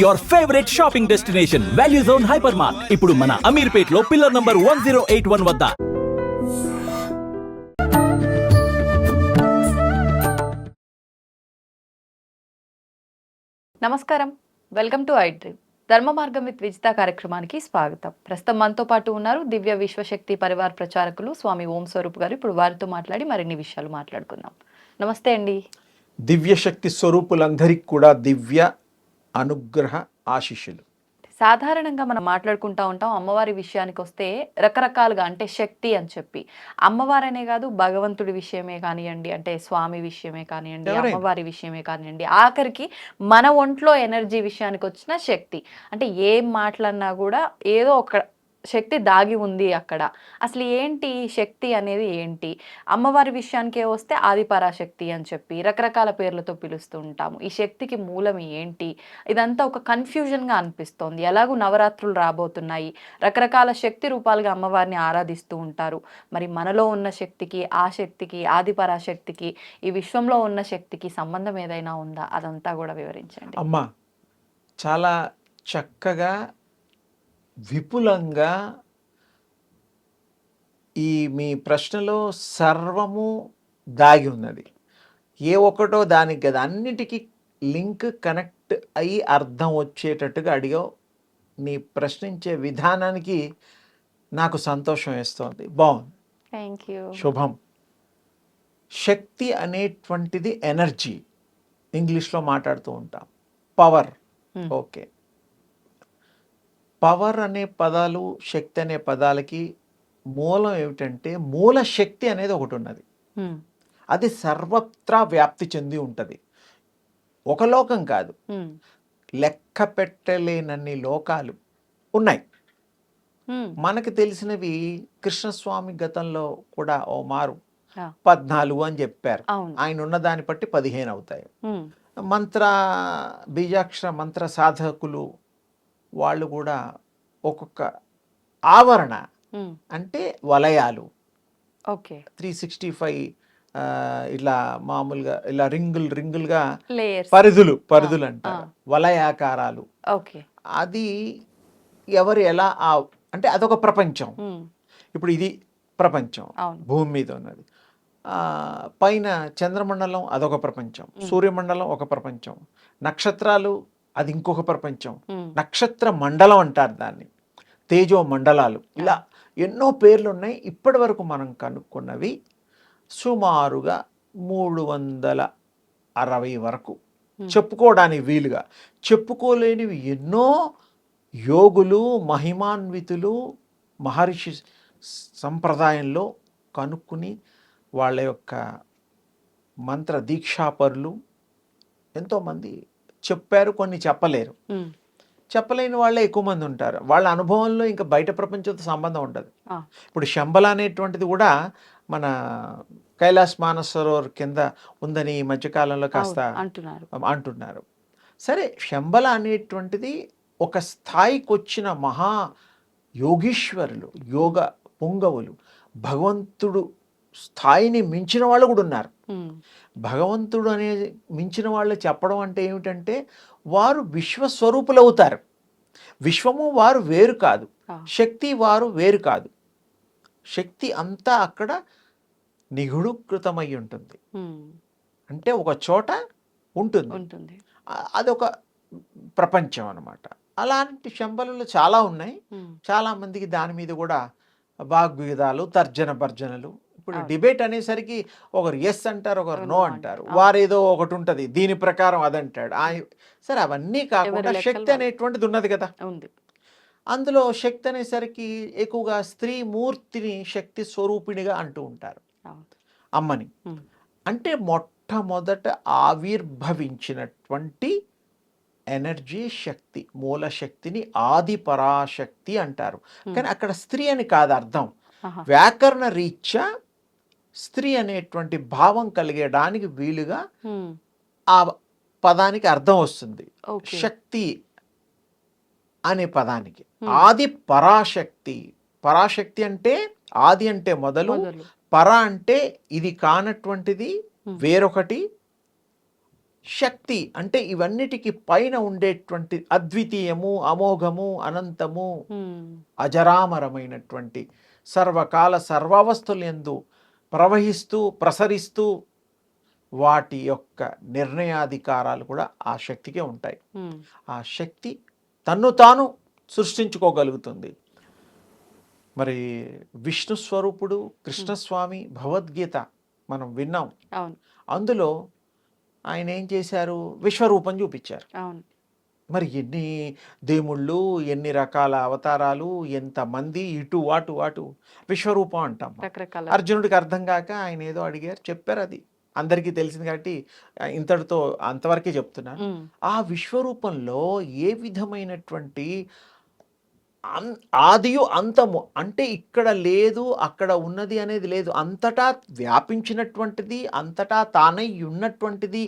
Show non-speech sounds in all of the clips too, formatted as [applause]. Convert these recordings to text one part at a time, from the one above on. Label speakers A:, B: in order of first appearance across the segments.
A: Your favourite shopping destination value zone hyper mart ఇప్పుడు మన అమీర్పేట్లో pillar number one zero eight one వద్ద.
B: నమస్కారం. Welcome to I dream ధర్మ మార్గం విత్ విజిత కార్యక్రమానికి స్వాగతం. ప్రస్తుతం మనతో పాటు ఉన్నారు దివ్య విశ్వశక్తి పరివార్ ప్రచారకులు స్వామి ఓం స్వరూప్ గారు. ఇప్పుడు వారితో మాట్లాడి మరిన్ని విషయాలు మాట్లాడుకుందాం. నమస్తే అండి.
C: దివ్యశక్తి స్వరూపులందరికీ కూడా దివ్య అనుగ్రహ ఆశీస్సులు.
B: సాధారణంగా మనం మాట్లాడుకుంటా ఉంటాం అమ్మవారి విషయానికి వస్తే రకరకాలుగా అంటే శక్తి అని చెప్పి. అమ్మవారనే కాదు భగవంతుడి విషయమే కానివ్వండి అంటే స్వామి విషయమే కానివ్వండి. అమ్మవారి విషయమే కానివ్వండి ఆఖరికి మన ఒంట్లో ఎనర్జీ విషయానికి వచ్చిన శక్తి. అంటే ఏం మాట్లాడినా కూడా ఏదో ఒక శక్తి దాగి ఉంది అక్కడ. అసలు ఏంటి శక్తి అనేది ఏంటి? అమ్మవారి విషయానికే వస్తే ఆదిపరాశక్తి అని చెప్పి రకరకాల పేర్లతో పిలుస్తూ ఉంటాము. ఈ శక్తికి మూలం ఏంటి? ఇదంతా ఒక కన్ఫ్యూజన్గా అనిపిస్తోంది. ఎలాగూ నవరాత్రులు రాబోతున్నాయి. రకరకాల శక్తి రూపాలుగా అమ్మవారిని ఆరాధిస్తూ ఉంటారు. మరి మనలో ఉన్న శక్తికి ఆ శక్తికి ఆదిపరాశక్తికి ఈ విశ్వంలో ఉన్న శక్తికి సంబంధం ఏదైనా ఉందా? అదంతా కూడా వివరించండి.
C: అమ్మ చాలా చక్కగా విపులంగా ఈ మీ ప్రశ్నలో సర్వము దాగి ఉన్నది. ఏ ఒక్కటో దానికి కదా అన్నిటికీ లింక్ కనెక్ట్ అయ్యి అర్థం వచ్చేటట్టుగా అడిగావు నీ ప్రశ్నించే విధానానికి నాకు సంతోషం వేస్తోంది. బాగుంది.
B: థ్యాంక్ యూ
C: శుభం. శక్తి అనేటువంటిది ఎనర్జీ. ఇంగ్లీష్లో మాట్లాడుతూ ఉంటాం. పవర్.
B: Hmm.
C: ఓకే. పవర్ అనే పదాలు శక్తి అనే పదాలకి మూలం ఏమిటంటే మూల శక్తి అనేది ఒకటి ఉన్నది. అది సర్వత్రా వ్యాప్తి చెంది ఉంటుంది. ఒక లోకం కాదు. లెక్క పెట్టలేనన్ని లోకాలు ఉన్నాయి. మనకు తెలిసినవి కృష్ణస్వామి గతంలో కూడా ఓ మారు. పద్నాలుగు అని చెప్పారు. ఆయన ఉన్న దాన్ని బట్టి పదిహేను అవుతాయి. మంత్ర బీజాక్షర మంత్ర సాధకులు వాళ్ళు కూడా ఒక్కొక్క ఆవరణ. అంటే వలయాలు.
B: ఓకే.
C: త్రీ సిక్స్టీ ఫైవ్ ఇలా మామూలుగా ఇలా రింగులు రింగులుగా పరిధులు పరిధులు అంటారు. వలయాకారాలు.
B: ఓకే.
C: అది ఎవరు ఎలా ఆ అంటే అదొక ప్రపంచం. ఇప్పుడు ఇది ప్రపంచం భూమి మీద ఉన్నది. పైన చంద్రమండలం అదొక ప్రపంచం. సూర్యమండలం ఒక ప్రపంచం. నక్షత్రాలు అది ఇంకొక ప్రపంచం. నక్షత్ర మండలం అంటారు దాన్ని. తేజో మండలాలు. ఇలా ఎన్నో పేర్లు ఉన్నాయి ఇప్పటి వరకు మనం కనుక్కున్నవి సుమారుగా మూడు వందల అరవై వరకు. చెప్పుకోవడానికి వీలుగా. చెప్పుకోలేనివి ఎన్నో యోగులు మహిమాన్వితులు మహర్షి సంప్రదాయంలో కనుక్కుని వాళ్ళ యొక్క మంత్ర దీక్షాపరులు ఎంతోమంది చెప్పారు కొన్ని చెప్పలేరు. చెప్పలేని వాళ్ళే ఎక్కువ మంది ఉంటారు. వాళ్ళ అనుభవంలో ఇంకా బయట ప్రపంచంతో సంబంధం ఉండదు. ఇప్పుడు శంబల అనేటువంటిది కూడా మన కైలాస్ మానసరోవర్ కింద ఉందని ఈ మధ్యకాలంలో కాస్త
B: అంటున్నారు.
C: అంటున్నారు. సరే శంబల అనేటువంటిది ఒక స్థాయికి వచ్చిన మహా యోగీశ్వరులు యోగ పొంగవులు భగవంతుడు స్థాయిని మించిన వాళ్ళు కూడా ఉన్నారు. భగవంతుడు అనే మించిన వాళ్ళు చెప్పడం అంటే ఏమిటంటే వారు విశ్వస్వరూపులు అవుతారు విశ్వము వారు వేరు కాదు. శక్తి వారు వేరు కాదు. శక్తి అంతా అక్కడ నిగుడుకృతమై ఉంటుంది. అంటే ఒక చోట ఉంటుంది.
B: ఉంటుంది.
C: అదొక ప్రపంచం అన్నమాట. అలాంటి శంబలు చాలా ఉన్నాయి.
B: Hmm.
C: చాలా మందికి దాని మీద కూడా వాగ్విధాలు తర్జన భర్జనలు ఇప్పుడు. డిబేట్ అనేసరికి ఒకరు ఎస్ అంటారు ఒకరు నో అంటారు. వారేదో ఒకటి ఉంటుంది. దీని ప్రకారం అదంటాడు. ఆ సరే అవన్నీ కాకుండా శక్తి. అనేటువంటిది ఉన్నది కదా.
B: ఉంది.
C: అందులో శక్తి అనేసరికి ఎక్కువగా స్త్రీ మూర్తిని శక్తి స్వరూపిణిగా అంటూ ఉంటారు. అమ్మని. అంటే మొట్టమొదట ఆవిర్భవించినటువంటి ఎనర్జీ శక్తి మూల శక్తిని ఆది పరాశక్తి అంటారు. కానీ అక్కడ స్త్రీ అని కాదు అర్థం. వ్యాకరణ రీత్యా స్త్రీ అనేటువంటి భావం కలిగేయడానికి వీలుగా. ఆ పదానికి అర్థం వస్తుంది. శక్తి అనే పదానికి. ఆది పరాశక్తి. పరాశక్తి అంటే ఆది అంటే మొదలు పర అంటే ఇది కానటువంటిది. వేరొకటి. శక్తి అంటే ఇవన్నిటికి పైన ఉండేటువంటి అద్వితీయము అమోఘము అనంతము అజరామరమైనటువంటి సర్వకాల సర్వావస్థలు ఎందు ప్రవహిస్తూ ప్రసరిస్తూ వాటి యొక్క నిర్ణయాధికారాలు కూడా ఆ శక్తికే ఉంటాయి. ఆ శక్తి తన్ను తాను సృష్టించుకోగలుగుతుంది. మరి విష్ణు స్వరూపుడు కృష్ణస్వామి భగవద్గీత మనం విన్నాం. అందులో ఆయన ఏం చేశారు? విశ్వరూపం చూపించారు. మరి ఎన్ని దేవుళ్ళు ఎన్ని రకాల అవతారాలు ఎంతమంది ఇటు అటు అటు విశ్వరూపం అంటాం అర్జునుడికి అర్థం కాక ఆయన ఏదో అడిగారు చెప్పారు అది. అందరికీ తెలిసింది కాబట్టి ఇంతటితో అంతవరకే చెప్తున్నాను
B: ఉమ్,
C: ఆ విశ్వరూపంలో ఏ విధమైనటువంటి ఆదియు అంతము అంటే ఇక్కడ లేదు అక్కడ ఉన్నది అనేది లేదు అంతటా వ్యాపించినటువంటిది అంతటా తానై ఉన్నటువంటిది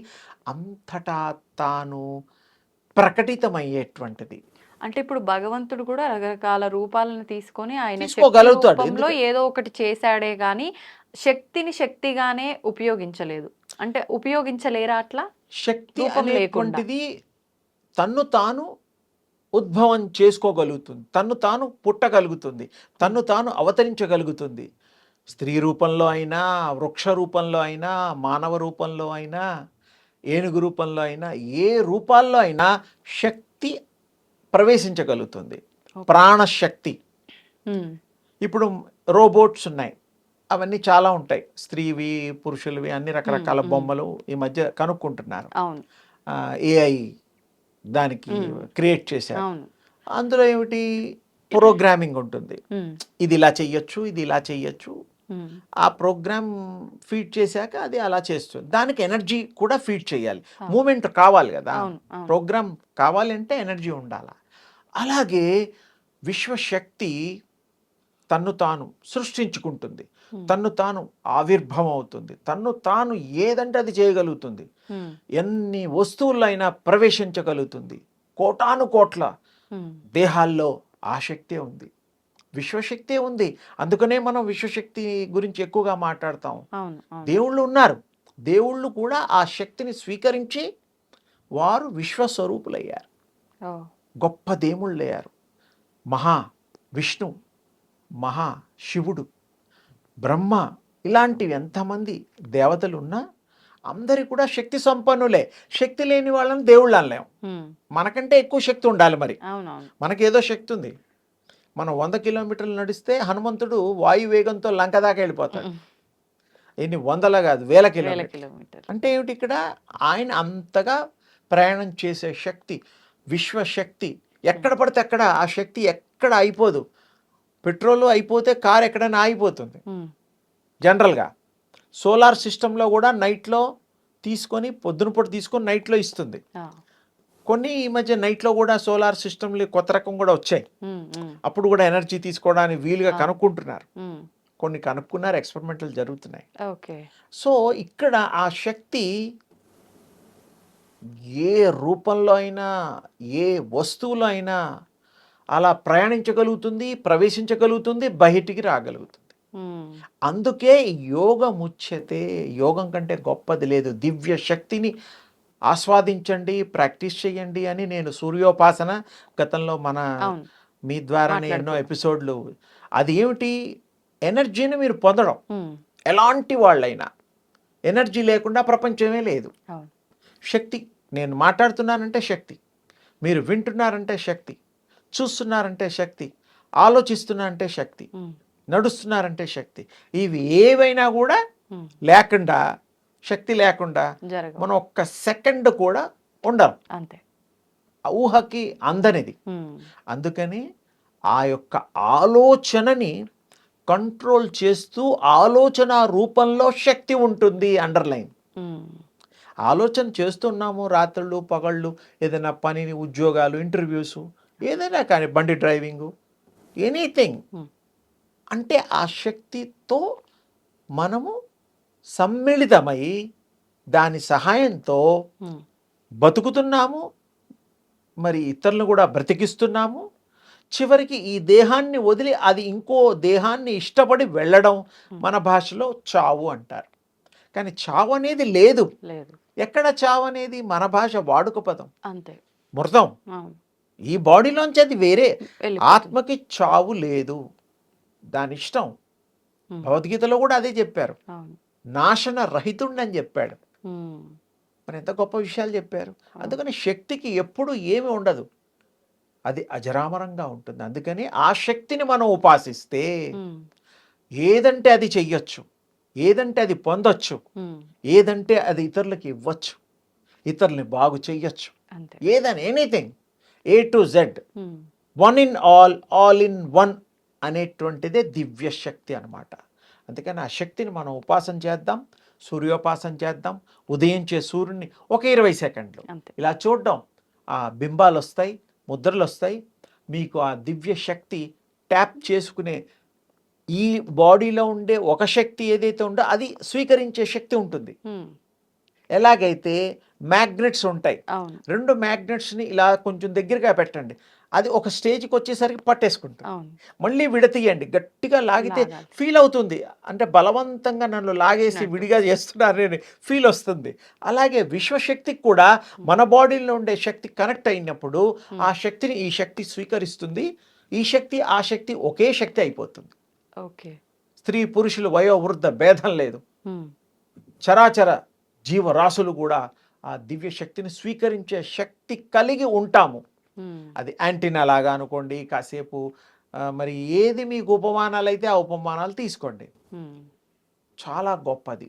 C: అంతటా తాను ప్రకటితమయ్యేటువంటిది.
B: అంటే ఇప్పుడు భగవంతుడు కూడా రకరకాల రూపాలను తీసుకొని ఆయన
C: తీసుకోగలుగుతాడు.
B: ఏదో ఒకటి చేశాడే గాని శక్తిని శక్తిగానే ఉపయోగించలేదు. అంటే ఉపయోగించలేరా అట్లా?
C: శక్తి. అనేటువంటిది తన్ను తాను ఉద్భవం చేసుకోగలుగుతుంది. తన్ను తాను పుట్టగలుగుతుంది. తన్ను తాను అవతరించగలుగుతుంది. స్త్రీ రూపంలో అయినా వృక్ష రూపంలో అయినా మానవ రూపంలో అయినా ఏనుగు రూపంలో అయినా ఏ రూపాల్లో అయినా శక్తి ప్రవేశించగలుగుతుంది. ప్రాణశక్తి. ఇప్పుడు రోబోట్స్ ఉన్నాయి. అవన్నీ చాలా ఉంటాయి. స్త్రీవి పురుషులవి అన్ని రకరకాల
B: మ్మ్.
C: బొమ్మలు ఈ మధ్య కనుక్కుంటున్నారు. ఏఐ దానికి. క్రియేట్ చేశారు. అందులో ఏమిటి? ప్రోగ్రామింగ్ ఉంటుంది. ఇది ఇలా చెయ్యొచ్చు ఇది ఇలా చెయ్యొచ్చు. ఆ ప్రోగ్రామ్ ఫీడ్ చేశాక అది అలా చేస్తుంది. దానికి ఎనర్జీ కూడా ఫీడ్ చేయాలి. మూమెంట్ కావాలి కదా. ప్రోగ్రామ్ కావాలంటే ఎనర్జీ ఉండాలి. అలాగే విశ్వశక్తి తన్ను తాను సృష్టించుకుంటుంది. తన్ను తాను ఆవిర్భవం అవుతుంది తన్ను తాను ఏదంటే అది చేయగలుగుతుంది. ఎన్ని వస్తువులైనా ప్రవేశించగలుగుతుంది. కోటాను కోట్ల దేహాల్లో ఆ శక్తే ఉంది. విశ్వశక్తే ఉంది. అందుకనే మనం విశ్వశక్తి గురించి ఎక్కువగా మాట్లాడతాం. దేవుళ్ళు ఉన్నారు. దేవుళ్ళు కూడా ఆ శక్తిని స్వీకరించి వారు విశ్వస్వరూపులయ్యారు. గొప్ప దేవుళ్ళయ్యారు. మహా విష్ణు మహా శివుడు బ్రహ్మ ఇలాంటివి ఎంతమంది దేవతలు ఉన్నా అందరి కూడా శక్తి సంపన్నులే. శక్తి లేని వాళ్ళని దేవుళ్ళు అనలేం.
B: ఉమ్,
C: మనకంటే ఎక్కువ శక్తి ఉండాలి మరి. మనకేదో శక్తి ఉంది. మనం వంద కిలోమీటర్లు నడిస్తే హనుమంతుడు వాయు వేగంతో లంక దాకా వెళ్ళిపోతాడు. ఎన్ని వందల కాదు వేల
B: కిలోమీటర్
C: అంటే ఏమిటి ఇక్కడ? ఆయన అంతగా ప్రయాణం చేసే శక్తి విశ్వశక్తి. ఎక్కడ పడితే అక్కడ ఆ శక్తి ఎక్కడ అయిపోదు. పెట్రోల్ అయిపోతే కార్ ఎక్కడైనా ఆగిపోతుంది. జనరల్గా సోలార్ సిస్టంలో కూడా నైట్లో తీసుకొని పొద్దున పూట తీసుకొని నైట్లో ఇస్తుంది. కొన్ని ఈ మధ్య నైట్లో కూడా సోలార్ సిస్టమ్లు కొత్త రకం కూడా వచ్చాయి. అప్పుడు కూడా ఎనర్జీ తీసుకోవడానికి వీలుగా. కనుక్కుంటున్నారు. కొన్ని కనుక్కున్నారు ఎక్స్పెరిమెంట్లు జరుగుతున్నాయి.
B: ఓకే.
C: సో ఇక్కడ ఆ శక్తి ఏ రూపంలో అయినా ఏ వస్తువులో అయినా అలా ప్రయాణించగలుగుతుంది ప్రవేశించగలుగుతుంది బయటికి రాగలుగుతుంది. అందుకే యోగముచ్యతే యోగం కంటే గొప్పది లేదు. దివ్య శక్తిని ఆస్వాదించండి ప్రాక్టీస్ చేయండి అని నేను సూర్యోపాసన గతంలో మన మీ ద్వారానే ఎన్నో. ఎపిసోడ్లు. అది ఏమిటి? ఎనర్జీని మీరు పొందడం. ఎలాంటి వాళ్ళైనా. ఎనర్జీ లేకుండా ప్రపంచమే లేదు. శక్తి. నేను మాట్లాడుతున్నానంటే శక్తి. మీరు వింటున్నారంటే శక్తి. చూస్తున్నారంటే శక్తి. ఆలోచిస్తున్నారంటే శక్తి. నడుస్తున్నారంటే శక్తి. ఇవి ఏవైనా కూడా లేకుండా శక్తి లేకుండా మనం ఒక్క సెకండ్ కూడా ఉండం
B: అంతే.
C: ఊహకి అందనిది. అందుకని ఆ యొక్క ఆలోచనని కంట్రోల్ చేస్తూ ఆలోచన రూపంలో శక్తి ఉంటుంది అండర్లైన్. ఆలోచన చేస్తున్నాము రాత్రులు పగళ్ళు ఏదైనా పనిని ఉద్యోగాలు ఇంటర్వ్యూస్ ఏదైనా కానీ బండి డ్రైవింగు ఎనీథింగ్. అంటే ఆ శక్తితో మనము సమ్మిళితమై దాని సహాయంతో బతుకుతున్నాము మరి ఇతరులను కూడా బ్రతికిస్తున్నాము. చివరికి ఈ దేహాన్ని వదిలి అది ఇంకో దేహాన్ని ఇష్టపడి వెళ్ళడం మన భాషలో చావు అంటారు. కానీ చావు అనేది లేదు. ఎక్కడ చావు అనేది? మన భాష వాడుక పదం.
B: అంతే.
C: మృతం ఈ బాడీలోంచి అది వేరే. ఆత్మకి చావు లేదు. దాని ఇష్టం. భగవద్గీతలో కూడా అదే చెప్పారు. నాశన రహితుండని చెప్పాడు. మరి ఎంత గొప్ప విషయాలు చెప్పారు. అందుకని శక్తికి ఎప్పుడు ఏమి ఉండదు. అది అజరామరంగా ఉంటుంది. అందుకని ఆ శక్తిని మనం ఉపాసిస్తే. ఏదంటే అది చెయ్యొచ్చు. ఏదంటే అది పొందొచ్చు. ఏదంటే అది ఇతరులకి ఇవ్వచ్చు. ఇతరుల్ని బాగు చెయ్యొచ్చు. ఏదని anything A to Z. One in all all in one అనేటువంటిదే దివ్య శక్తి అనమాట అందుకని ఆ శక్తిని మనం ఉపాసన చేద్దాం సూర్యోపాసన చేద్దాం ఉదయించే సూర్యుడిని ఒక ఇరవై సెకండ్లు. ఇలా చూడడం. ఆ బింబాలు వస్తాయి ముద్రలు వస్తాయి మీకు ఆ దివ్య శక్తి ట్యాప్ చేసుకునే ఈ బాడీలో ఉండే ఒక శక్తి ఏదైతే ఉందో అది స్వీకరించే శక్తి ఉంటుంది. ఎలాగైతే మ్యాగ్నెట్స్ ఉంటాయి. రెండు మ్యాగ్నెట్స్ని ఇలా కొంచెం దగ్గరగా పెట్టండి. అది ఒక స్టేజ్కి వచ్చేసరికి పట్టేసుకుంటుంది
B: అవును.
C: మళ్ళీ విడతీయండి. గట్టిగా లాగితే. ఫీల్ అవుతుంది. అంటే బలవంతంగా నన్ను లాగేసి. విడిగా చేస్తున్నారని ఫీల్ వస్తుంది. అలాగే విశ్వశక్తికి కూడా మన బాడీలో ఉండే శక్తి కనెక్ట్ అయినప్పుడు ఆ శక్తిని ఈ శక్తి స్వీకరిస్తుంది. ఈ శక్తి ఆ శక్తి ఒకే శక్తి అయిపోతుంది.
B: ఓకే.
C: స్త్రీ పురుషులు వయో వృద్ధ భేదం లేదు. చరాచర జీవరాశులు కూడా ఆ దివ్య శక్తిని స్వీకరించే శక్తి కలిగి ఉంటాము. అది యాంటీనా లాగా అనుకోండి కాసేపు మరి ఏది మీకు ఉపమానాలు అయితే ఆ ఉపమానాలు తీసుకోండి.
B: ఉమ్.
C: చాలా గొప్పది.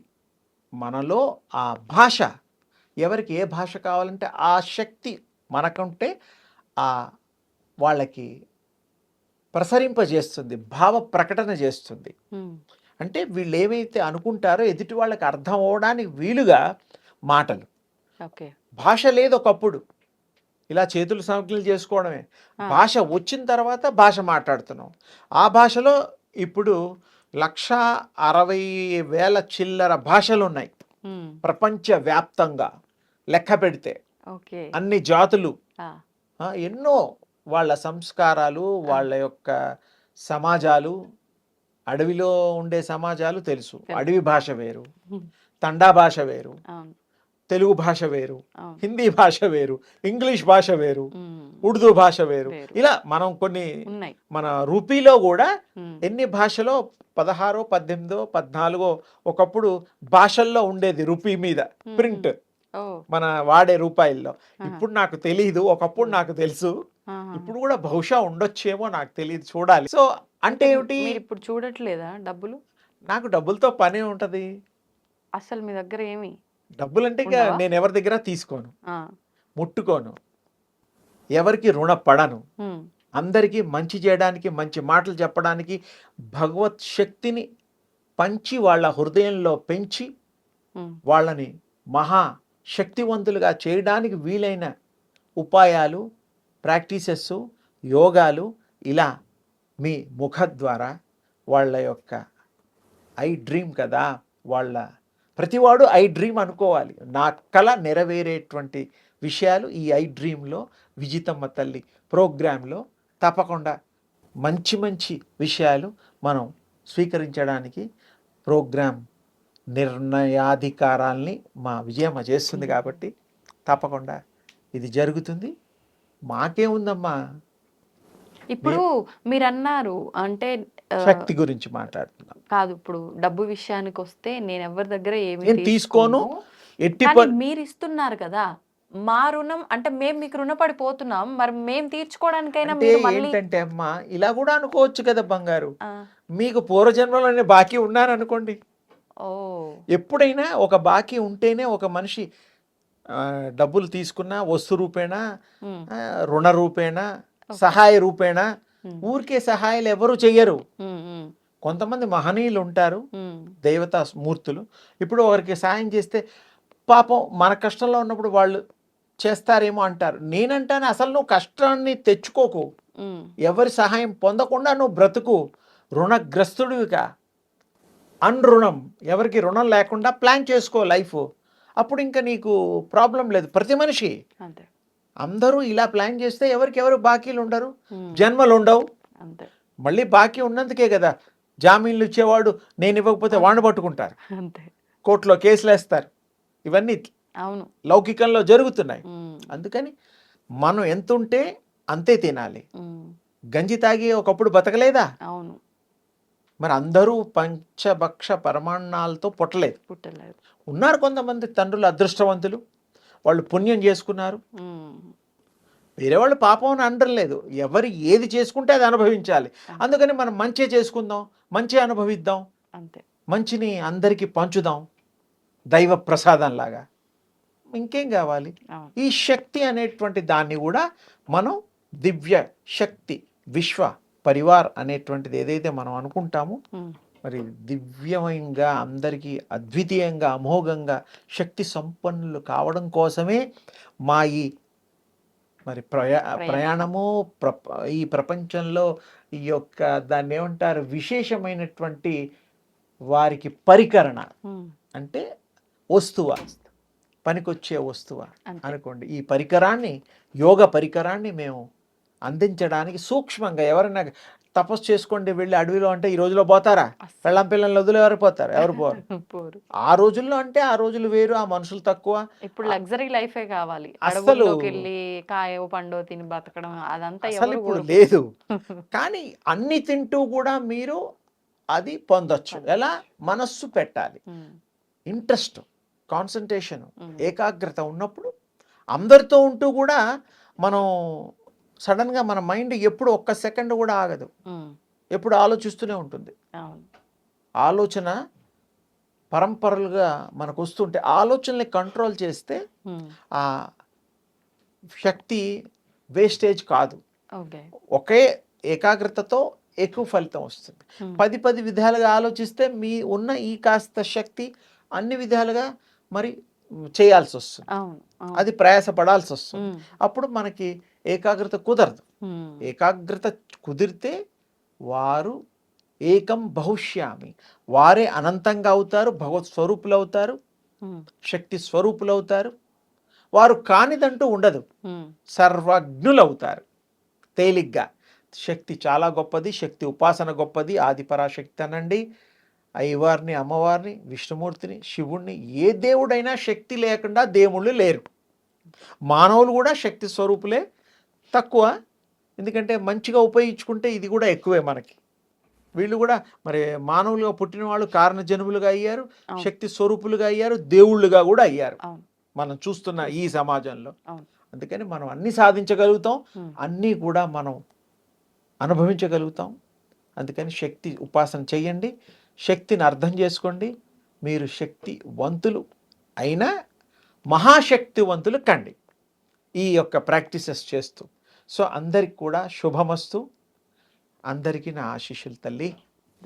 C: మనలో ఆ భాష ఎవరికి ఏ భాష కావాలంటే ఆ శక్తి మనకుంటే ఆ వాళ్ళకి ప్రసరింపజేస్తుంది భావ ప్రకటన చేస్తుంది.
B: ఉమ్.
C: అంటే వీళ్ళు ఏమైతే అనుకుంటారో ఎదుటి వాళ్ళకి అర్థం అవడానికి వీలుగా మాటలు.
B: ఓకే
C: భాష లేదు ఒకప్పుడు. ఇలా చేతులు సంజ్ఞలు చేసుకోవడమే. భాష వచ్చిన తర్వాత భాష మాట్లాడుతున్నాం. ఆ భాషలో ఇప్పుడు లక్ష అరవై వేల చిల్లర భాషలు ఉన్నాయి. ప్రపంచ వ్యాప్తంగా లెక్క పెడితే. అన్ని జాతులు. ఎన్నో వాళ్ళ సంస్కారాలు వాళ్ళ యొక్క సమాజాలు అడవిలో ఉండే సమాజాలు తెలుసు. అడవి భాష వేరు. తండా భాష వేరు. తెలుగు భాష వేరు హిందీ భాష వేరు ఇంగ్లీష్ భాష వేరు. ఉర్దూ భాష వేరు. ఇలా మనం కొన్ని మన రూపీలో కూడా. ఎన్ని భాషలో పదహారో పద్దెనిమిదో పద్నాలుగో ఒకప్పుడు భాషల్లో ఉండేది రూపీ మీద ప్రింట్. మన వాడే రూపాయల్లో. ఇప్పుడు నాకు తెలియదు ఒకప్పుడు నాకు తెలుసు. ఇప్పుడు కూడా బహుశా ఉండొచ్చేమో నాకు తెలియదు చూడాలి. సో అంటే ఏమిటి?
B: ఇప్పుడు చూడట్లేదా డబ్బులు?
C: నాకు డబ్బులతో పనే ఉంటది.
B: అసలు మీ దగ్గర ఏమి?
C: డబ్బులు అంటే ఇక? నేను ఎవరి దగ్గర తీసుకోను. ముట్టుకోను ఎవరికి రుణపడను. అందరికీ మంచి చేయడానికి మంచి మాటలు చెప్పడానికి భగవత్ శక్తిని పంచి వాళ్ళ హృదయంలో పెంచి. వాళ్ళని మహా శక్తివంతులుగా చేయడానికి వీలైన ఉపాయాలు ప్రాక్టీసెస్ యోగాలు ఇలా మీ ముఖ ద్వారా వాళ్ళ యొక్క ఐ డ్రీమ్ కదా వాళ్ళ ప్రతివాడు ఐ డ్రీమ్ అనుకోవాలి. నా కళ నెరవేరేటువంటి విషయాలు ఈ ఐ డ్రీమ్లో విజితమ్మ తల్లి ప్రోగ్రాంలో తప్పకుండా మంచి మంచి విషయాలు మనం స్వీకరించడానికి ప్రోగ్రాం నిర్ణయాధికారాల్ని మా విజయమ్మ చేస్తుంది కాబట్టి తప్పకుండా ఇది జరుగుతుంది. మాకేముందమ్మా?
B: ఇప్పుడు మీరు అన్నారు అంటే
C: శక్తి గురించి మాట్లాడుతున్నాం.
B: కాదు ఇప్పుడు డబ్బు విషయానికి వస్తే నేను ఎవరి దగ్గర ఏమి
C: తీసుకోను. ఎట్టి
B: మీరు ఇస్తున్నారు కదా మా రుణం అంటే మేము మీకు రుణపడిపోతున్నాం మరి మేము తీర్చుకోవడానికైనా
C: ఏంటంటే అమ్మా ఇలా కూడా అనుకోవచ్చు కదా బంగారు. మీకు పూర్వజన్మలోనే బాకీ ఉన్నారనుకోండి.
B: ఓ.
C: ఎప్పుడైనా ఒక బాకీ ఉంటేనే ఒక మనిషి డబ్బులు తీసుకున్నా వస్తు రూపేణా రుణ రూపేణా సహాయ రూపేణా ఊరికే సహాయాలు ఎవరు చెయ్యరు. కొంతమంది మహనీయులు ఉంటారు దేవతా మూర్తులు. ఇప్పుడు ఒకరికి సాయం చేస్తే పాపం మన కష్టంలో ఉన్నప్పుడు వాళ్ళు చేస్తారేమో అంటారు. నేనంటాను అసలు నువ్వు కష్టాన్ని తెచ్చుకోకు. ఎవరి సహాయం పొందకుండా నువ్వు బ్రతుకు. రుణగ్రస్తుడివిగా అన్రుణం. ఎవరికి రుణం లేకుండా ప్లాన్ చేసుకో లైఫ్. అప్పుడు ఇంకా నీకు ప్రాబ్లం లేదు. ప్రతి మనిషి
B: అంతే.
C: అందరూ ఇలా ప్లాన్ చేస్తే ఎవరికి ఎవరు బాకీలు ఉండరు జన్మలు ఉండవు మళ్ళీ బాకీ ఉన్నందుకే కదా జామీన్లు ఇచ్చేవాడు నేను ఇవ్వకపోతే వాడిని పట్టుకుంటారు. కోర్టులో కేసులు వేస్తారు ఇవన్నీ
B: అవును.
C: లౌకికంలో జరుగుతున్నాయి. అందుకని మనం ఎంత ఉంటే అంతే తినాలి. గంజి తాగి ఒకప్పుడు బతకలేదా?
B: అవును.
C: మరి అందరూ పంచభక్ష పరమాణాలతో పుట్టలేదు.
B: పుట్టలేదు.
C: ఉన్నారు కొంతమంది తండ్రులు అదృష్టవంతులు. వాళ్ళు పుణ్యం చేసుకున్నారు. వేరే వాళ్ళు పాపం అని అనడం ఎవరు ఏది చేసుకుంటే అది అనుభవించాలి. అందుకని మనం మంచి చేసుకుందాం మంచి అనుభవిద్దాం
B: అంతే.
C: మంచిని అందరికీ పంచుదాం దైవ ప్రసాదంలాగా. ఇంకేం కావాలి? ఈ శక్తి అనేటువంటి దాన్ని కూడా మనం దివ్య శక్తి విశ్వ పరివార్ అనేటువంటిది ఏదైతే మనం అనుకుంటామో మరి దివ్యమయంగా అందరికీ అద్వితీయంగా అమోఘంగా శక్తి సంపన్నులు కావడం కోసమే మా ఈ మరి ప్రయా ప్రయాణము ప్ర ఈ ప్రపంచంలో ఈ యొక్క దాన్ని ఏమంటారు విశేషమైనటువంటి వారికి పరికరణ. అంటే వస్తువ. పనికొచ్చే వస్తువ. అనుకోండి. ఈ పరికరాన్ని యోగ పరికరాన్ని మేము అందించడానికి సూక్ష్మంగా ఎవరైనా తపస్సు చేసుకోండి వెళ్ళి అడవిలో అంటే ఈ రోజులో పోతారా. పెళ్ళం పిల్లలు వదిలి ఎవరు పోతారు? ఎవరు [laughs] పోరు? ఆ రోజుల్లో అంటే ఆ రోజులు వేరు ఆ మనుషులు తక్కువ.
B: ఇప్పుడు లగ్జరీ లైఫే కావాలి. వెళ్ళి కాయో పండో తిని బతకడం అదంతా
C: అసలు ఇప్పుడు. లేదు. [laughs] కానీ అన్ని తింటూ కూడా మీరు అది పొందొచ్చు. ఎలా? మనస్సు పెట్టాలి. ఇంట్రెస్ట్ కాన్సన్ట్రేషన్ ఏకాగ్రత ఉన్నప్పుడు అందరితో ఉంటూ కూడా మనం సడన్గా మన మైండ్ ఎప్పుడు ఒక్క సెకండ్ కూడా ఆగదు. ఎప్పుడు ఆలోచిస్తూనే ఉంటుంది. ఆలోచన పరంపరలుగా మనకు వస్తుంటే ఆలోచనని కంట్రోల్ చేస్తే ఆ శక్తి వేస్టేజ్ కాదు. ఒకే ఏకాగ్రతతో ఎక్కువ ఫలితం వస్తుంది. పది పది విధాలుగా ఆలోచిస్తే మీ ఉన్న ఈ కాస్త శక్తి అన్ని విధాలుగా మరి చేయాల్సి వస్తుంది. అది ప్రయాసపడాల్సి వస్తుంది అప్పుడు మనకి ఏకాగ్రత కుదరదు. ఏకాగ్రత కుదిరితే వారు ఏకం బహుష్యామి. వారే అనంతంగా అవుతారు భగవత్ స్వరూపులు అవుతారు శక్తి స్వరూపులు అవుతారు వారు కానిదంటూ ఉండదు. సర్వజ్ఞులు అవుతారు తేలిగ్గా. శక్తి చాలా గొప్పది శక్తి ఉపాసన గొప్పది ఆదిపరాశక్తి అనండి. అయ్యవారిని అమ్మవారిని విష్ణుమూర్తిని శివుణ్ణి ఏ దేవుడైనా శక్తి లేకుండా దేవుళ్ళు లేరు. మానవులు కూడా శక్తి స్వరూపులే తక్కువ ఎందుకంటే మంచిగా ఉపయోగించుకుంటే ఇది కూడా ఎక్కువే మనకి. వీళ్ళు కూడా మరి మానవులుగా పుట్టిన వాళ్ళు కారణ జనుములుగా అయ్యారు. శక్తి స్వరూపులుగా అయ్యారు దేవుళ్ళుగా కూడా అయ్యారు. మనం చూస్తున్న ఈ సమాజంలో. అందుకని మనం అన్ని సాధించగలుగుతాం అన్నీ కూడా మనం అనుభవించగలుగుతాం. అందుకని శక్తి ఉపాసన చేయండి శక్తిని అర్థం చేసుకోండి మీరు శక్తి వంతులు అయినా మహాశక్తివంతులు కండి. ఈ యొక్క ప్రాక్టీసెస్ చేస్తూ. సో అందరికి కూడా శుభమస్తు అందరికీ నా ఆశీస్సులు తల్లి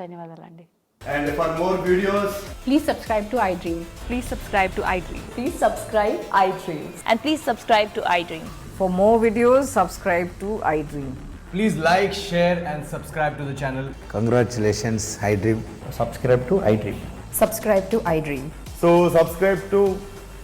B: ధన్యవాదాలండి
D: And for more videos,
E: Please subscribe to iDream.
F: Please subscribe to iDream.
E: Please subscribe iDream.
F: And please subscribe to iDream.
E: For more videos, subscribe to iDream.
G: Please like, share, and subscribe to the channel.
H: Congratulations, iDream.
D: subscribe to iDream.
E: Subscribe to iDream.
D: So subscribe to